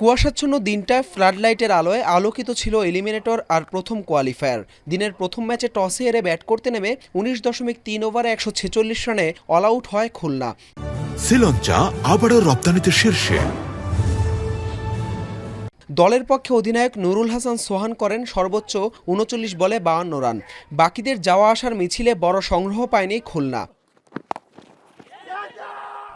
কুয়াশাচ্ছন্ন দিনটায় flood লাইটের আলোয় আলোকিত ছিল এলিমিনেটর আর প্রথম কোয়ালিফায়ার। দিনের প্রথম ম্যাচে টসে হেরে ব্যাট করতে নেমে উনিশ দশমিক তিন ওভারে একশো ছেচল্লিশ রানে অল আউট হয় খুলনা। শ্রীলঙ্কা আবারও রপ্তানিতে শীর্ষে। দলের পক্ষে অধিনায়ক নুরুল হাসান সোহান করেন সর্বোচ্চ উনচল্লিশ বলে বাউান্ন রান। বাকিদের যাওয়া আসার মিছিলে বড় সংগ্রহ পায়নি খুলনা।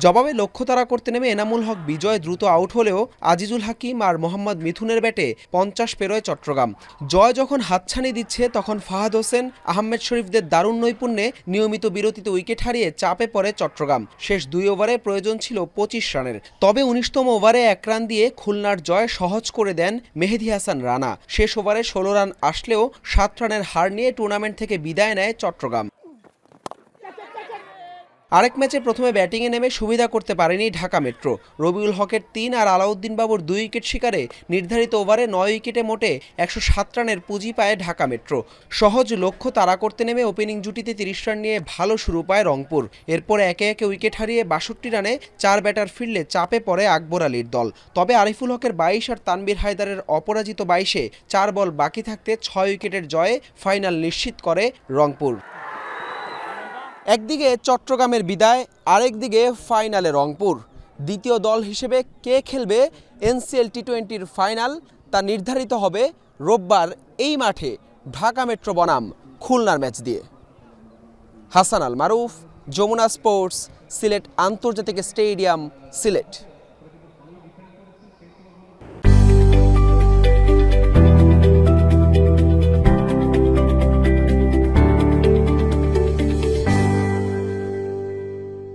জবাবে লক্ষ্য তারা করতে নেমে এনামুল হক বিজয় দ্রুত আউট হলেও আজিজুল হাকিম আর মোহাম্মদ মিথুনের ব্যাটে পঞ্চাশ পেরোয় চট্টগ্রাম। জয় যখন হাতছানি দিচ্ছে, তখন ফাহাদ হোসেন, আহমেদ শরীফদের দারুণ নৈপুণ্যে নিয়মিত বিরতিতে উইকেট হারিয়ে চাপে পড়ে চট্টগ্রাম। শেষ দুই ওভারে প্রয়োজন ছিল পঁচিশ রানের। তবে উনিশতম ওভারে এক রান দিয়ে খুলনার জয় সহজ করে দেন মেহেদি হাসান রানা। শেষ ওভারে ষোলো রান আসলেও সাত রানের হার নিয়ে টুর্নামেন্ট থেকে বিদায় নেয় চট্টগ্রাম। আরেক ম্যাচে প্রথমে ব্যাটিংয়ে নেমে সুবিধা করতে পারেনি ঢাকা মেট্রো। রবিউল হকের তিন আর আলাউদ্দিন বাবুর দুই উইকেট শিকারে নির্ধারিত ওভারে নয় উইকেটে মোটে একশো সাত রানের পুঁজি পায় ঢাকা মেট্রো। সহজ লক্ষ্য তাড়া করতে নেমে ওপেনিং জুটিতে তিরিশ রান নিয়ে ভালো শুরু পায় রংপুর। এরপর একে একে উইকেট হারিয়ে বাষট্টি রানে চার ব্যাটার ফিরলে চাপে পড়ে আকবর আলীর দল। তবে আরিফুল হকের বাইশ আর তানবির হায়দারের অপরাজিত বাইশে চার বল বাকি থাকতে ছয় উইকেটের জয়ে ফাইনাল নিশ্চিত করে রংপুর। একদিকে চট্টগ্রামের বিদায়, আরেকদিকে ফাইনালে রংপুর। দ্বিতীয় দল হিসেবে কে খেলবে এনসিএল টি টোয়েন্টির ফাইনাল তা নির্ধারিত হবে রোববার এই মাঠে ঢাকা মেট্রো বনাম খুলনার ম্যাচ দিয়ে। হাসান আল মারুফ, যমুনা স্পোর্টস, সিলেট আন্তর্জাতিক স্টেডিয়াম, সিলেট।